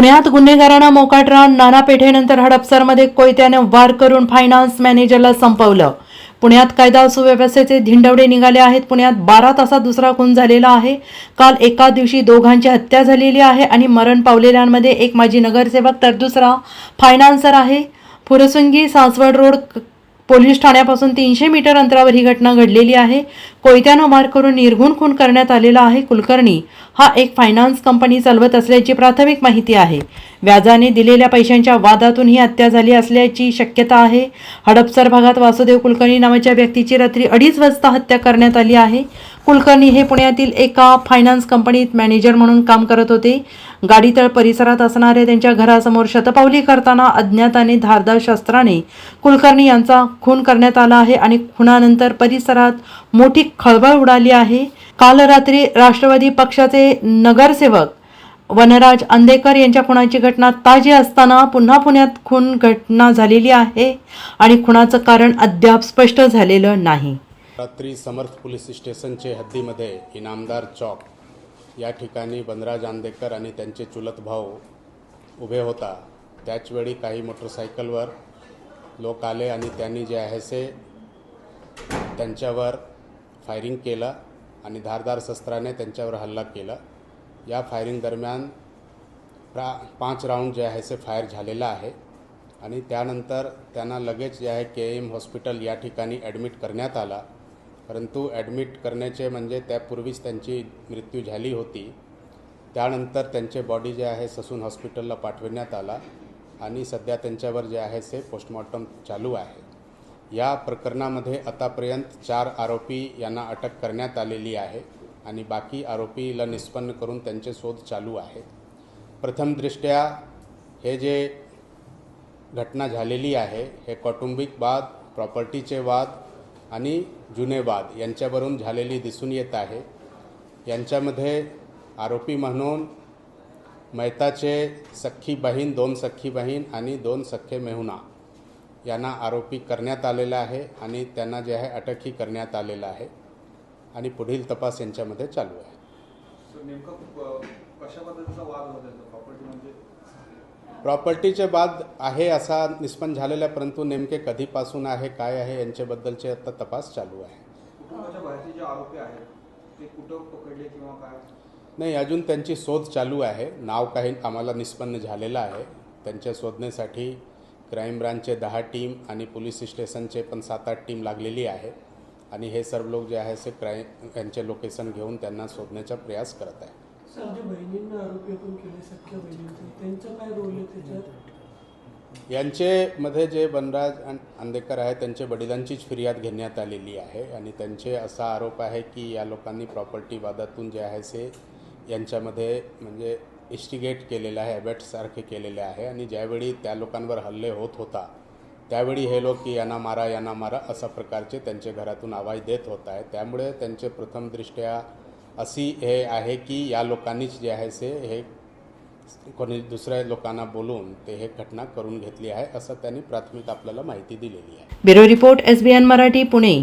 पुण्यात गुन्हेगारांना मोकाट रान नाना पेठेनंतर हडपसरमध्ये कोयत्याने वार करून फायनान्स मॅनेजरला संपवलं. पुण्यात कायदा सुव्यवस्थेचे धिंडवडे निघाले आहेत. पुण्यात बारा तासात दुसरा खून झालेला आहे. काल एका दिवशी दोघांची हत्या झालेली आहे आणि मरण पावलेल्यांमध्ये एक माजी नगरसेवक तर दुसरा फायनान्सर आहे. फुरसुंगी सासवड रोड पोलीस ठाण्यापासून तीनशे मीटर अंतरावर ही घटना घडलेली आहे. कोयत्यानं मार करून निर्घुण खून करण्यात आलेला आहे कुलकर्णी. हा एक फायनान्स कंपनी चालवत असल्याची प्राथमिक माहिती आहे. व्याजाने दिलेल्या पैशांच्या वादातून ही हत्या झाली असल्याची शक्यता आहे. हडपसर भागात वासुदेव कुलकर्णी नावाच्या व्यक्तीची रात्री अडीच वाजता हत्या करण्यात आली आहे. कुलकर्णी हे पुण्यातील एका फायनान्स कंपनीत मॅनेजर म्हणून काम करत होते. गाडीतळ परिसरात असणाऱ्या त्यांच्या घरासमोर शतपावली करताना अज्ञाताने धारदार शस्त्राने कुलकर्णी यांचा खून करण्यात आला आहे आणि खुनानंतर परिसरात मोठी खळबळ उडाली आहे. काल रात्री राष्ट्रवादी पक्षाचे नगरसेवक वनराज अंदेकर यांच्या खुनाची घटना ताजी असताना पुन्हा पुण्यात खून घटना झालेली आहे आणि खुनाचं कारण अद्याप स्पष्ट झालेलं नाही. रात्री समर्थ पोलीस स्टेशनचे हद्दीमध्ये इनामदार चौक या ठिकाणी बंदरा जानदेकर आणि त्यांचे चुलत भाऊ उभे होता. त्याचवेळी काही मोटरसायकलवर लोक आले आणि त्यांनी जे आहे से त्यांच्यावर फायरिंग केलं आणि धारदार शस्त्राने त्यांच्यावर हल्ला केला. या फायरिंग दरम्यान प्रा पाच राऊंड जे आहे से फायर झालेला आहे आणि त्यानंतर त्यांना लगेच जे आहे के एम हॉस्पिटल या ठिकाणी ॲडमिट करण्यात आला. परंतु ॲडमिट करण्याचे म्हणजे त्यापूर्वीच त्यांची मृत्यू झाली होती. त्यानंतर त्यांचे बॉडी जे आहे ससून हॉस्पिटलला पाठविण्यात आला आणि सध्या त्यांच्यावर जे आहे ते पोस्टमॉर्टम चालू आहे. या प्रकरणामध्ये आतापर्यंत चार आरोपी यांना अटक करण्यात आलेली आहे आणि बाकी आरोपीला निष्पन्न करून त्यांचे शोध चालू आहे. प्रथमदृष्ट्या हे जे घटना झालेली आहे हे कौटुंबिक वाद प्रॉपर्टीचे वाद आणि जुने वाद यांच्यावरून झालेली दिसून येत आहे. यांच्यामध्ये आरोपी म्हणून मैताचे सख्खी बहीण दोन सख्खी बहीण आणि दोन सख्खे मेहुणा यांना आरोपी करण्यात आलेला आहे आणि त्यांना जे आहे अटकही करण्यात आलेलं आहे आणि पुढील तपास यांच्यामध्ये चालू आहे. प्रॉपर्टीचे वाद आहे असा निष्पन्न झालेला परंतु नेमके कधीपासून आहे काय आहे यांच्याबद्दलचे आता तपास चालू आहे. नाही अजून त्यांची शोध चालू आहे. नाव काही आम्हाला निष्पन्न झालेलं आहे. त्यांच्या शोधण्यासाठी क्राईम ब्रांचचे दहा टीम आणि पोलीस स्टेशनचे पण सात आठ टीम लागलेली आहे. आणि हे सर्व लोक जे आहे ते क्राईम यांचे लोकेशन घेऊन त्यांना शोधण्याचा प्रयास करत आहे सर जे यांचे मध्ये जे बनराज आंदेकर आहे त्यांच्या वडिलांचीच फिर्याद घेण्यात आलेली आहे आणि त्यांचे असा आरोप आहे की या लोकांनी प्रॉपर्टी वादातून जे आहे ते यांच्यामध्ये म्हणजे इस्टिगेट केलेलं आहे अबॅटसारखे केलेले आहे आणि ज्यावेळी त्या लोकांवर हल्ले होत होता त्यावेळी हे लोक की यांना मारा यांना मारा अशा प्रकारचे त्यांच्या घरातून आवाज देत होत आहे. त्यामुळे त्यांचे प्रथमदृष्ट्या अशी हे आहे की या लोकांनीच जे आहे से हे कोणी दुसऱ्या लोकांना बोलून ते हे घटना करून घेतली आहे असं त्यांनी प्राथमिक आपल्याला माहिती दिलेली आहे. Bureau report S B N Marathi Pune.